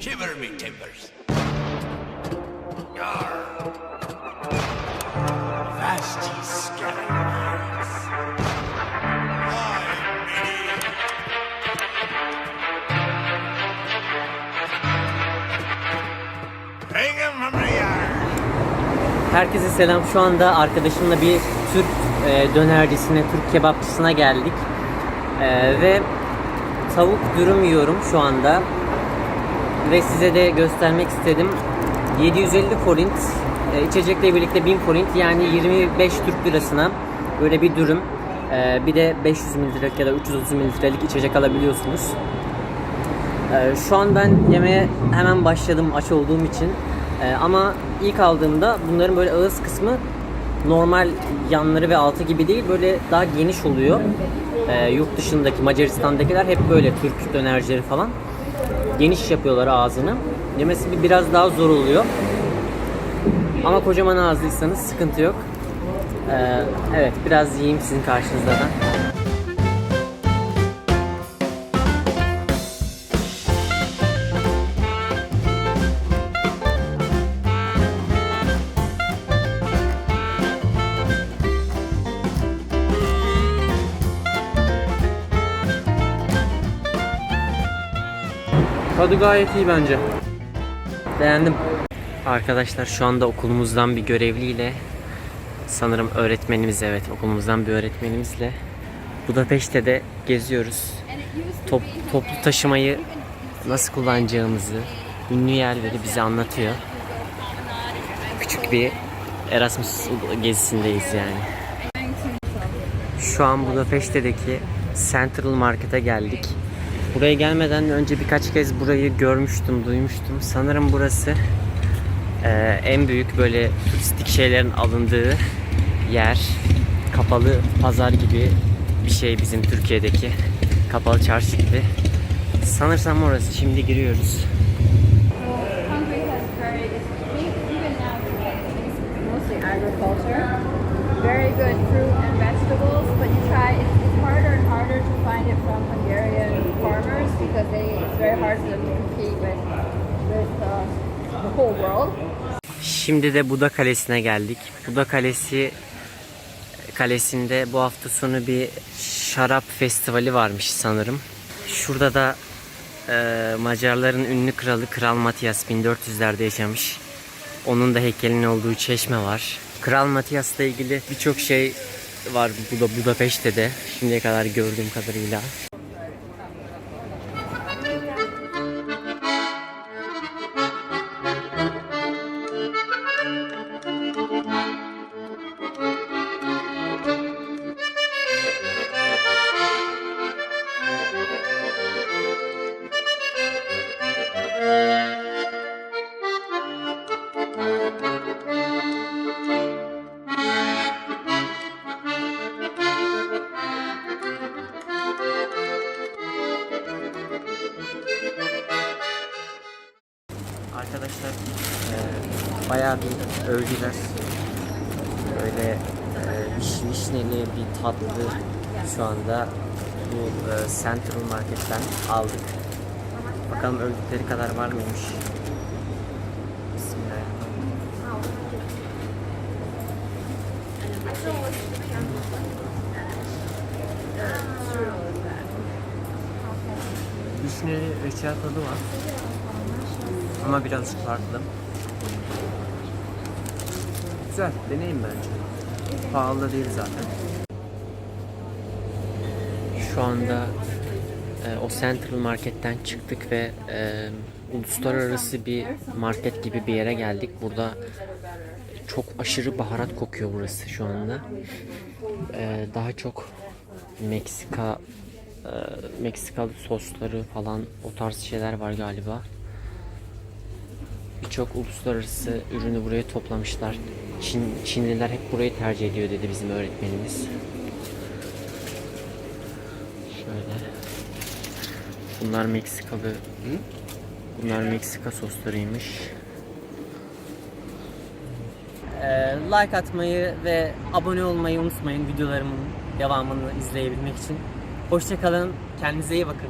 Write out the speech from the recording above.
Shiver me timbers. Yar. Scallywags. From the yard. Herkese selam. Şu anda arkadaşımla bir Türk e, dönercisine, Türk kebapçısına geldik. E, ve tavuk dürüm yiyorum şu anda. Ve size de göstermek istedim. 750 forint, e, içecekle birlikte 1000 forint yani 25 Türk lirasına böyle bir dürüm. E, bir de 500 mililitrelik ya da 330 mililitrelik içecek alabiliyorsunuz. Ee, şu an ben yemeğe hemen başladım aç olduğum için. Ee, ama ilk aldığımda bunların böyle ağız kısmı normal yanları ve altı gibi değil böyle daha geniş oluyor. Ee, yurt dışındaki Macaristan'dakiler hep böyle Türk dönercileri falan. Geniş yapıyorlar ağzını. Yemesi bir- biraz daha zor oluyor. Ama kocaman ağızlıysanız sıkıntı yok. Ee, evet biraz yiyeyim sizin karşınızda da. Tadı gayet iyi bence. Beğendim. Arkadaşlar şu anda okulumuzdan bir görevliyle sanırım öğretmenimiz evet okulumuzdan bir öğretmenimizle Budapeşte de geziyoruz. Top, toplu taşımayı nasıl kullanacağımızı ünlü yerleri bize anlatıyor. Küçük bir Erasmus gezisindeyiz yani. Şu an Budapeşte'deki Central Market'e geldik. Buraya gelmeden önce birkaç kez burayı görmüştüm, duymuştum. Sanırım burası eee, en büyük böyle turistik şeylerin alındığı yer. Kapalı pazar gibi bir şey bizim Türkiye'deki. Kapalı çarşı gibi. Sanırsam orası. Şimdi giriyoruz. Very, good fruit and vegetables, but you try, it's, harder and harder to find it from Hungarian they, it's very hard for them to compete with, with uh, the whole world. Şimdi de Buda Kalesi'ne geldik. Buda Kalesi kalesinde bu hafta sonu bir şarap festivali varmış sanırım. Şurada da e, Macarların ünlü kralı Kral Matias 1400'lerde yaşamış. Onun da heykelinin olduğu çeşme var. Kral Matias'la ilgili birçok şey var Buda Budapeşte de şimdiye kadar gördüğüm kadarıyla. Arkadaşlar eee, bayağı bir övdüler. Böyle eee, viş, vişneli bir tatlı şu anda bu eee, Central Market'ten aldık. Bakalım övdükleri kadar var mıymış? Bismillahirrahmanirrahim. Vişneli reçel tadı var. Ama birazcık farklı. Güzel, deneyim bence. Pahalı değil zaten. Şu anda e, o Central Market'ten çıktık ve e, uluslararası bir market gibi bir yere geldik. Burada çok aşırı baharat kokuyor burası şu anda. E, daha çok Meksika e, Meksikalı sosları falan o tarz şeyler var galiba. Birçok uluslararası ürünü buraya toplamışlar. Çin, Çinliler hep burayı tercih ediyor dedi bizim öğretmenimiz. Şöyle. Bunlar Meksikalı. Bunlar Meksika soslarıymış. Ee, like atmayı ve abone olmayı unutmayın videolarımın devamını izleyebilmek için. Hoşçakalın. Kendinize iyi bakın.